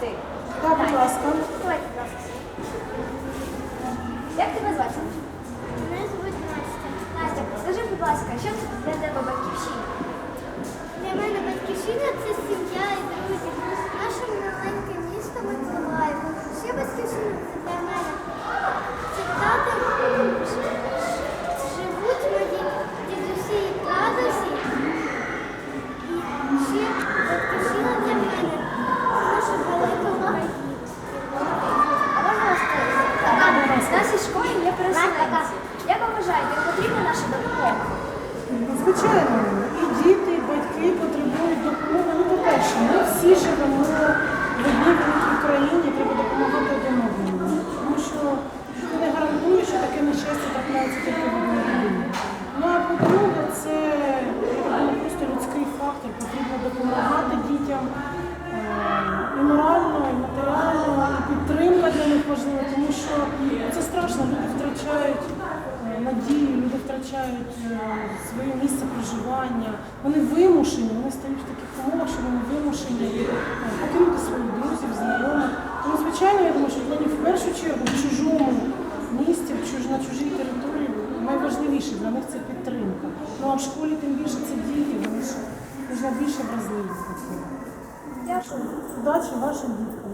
ти? Так, будь ласка. Давай, будь ласка. Як тебе звати? Мене звуть Настя. Настя, скажи, будь ласка, що це для ситуації. Як ви вважаєте, потрібна наша допомога? Звичайно, і діти, і батьки потребують допомоги. Ну, по-перше, ми всі живемо в одній великій країні, треба допомагати один одному. Тому що ніхто не гарантує, що таке нещастя трапляється тільки в одній людині. Ну а по-друге, це просто людський фактор. Втрачають е, своє місце проживання. Вони вимушені, вони стають в таких умовах, що вони вимушені е, покинути своїх друзів, знайомих. Тому, звичайно, я думаю, що них в першу чергу в чужому місті, на чужій території найважливіше для них це підтримка. Ну а в школі тим більше це діти, вони ж більше вразливі. Дякую. Удачі вашим дітям.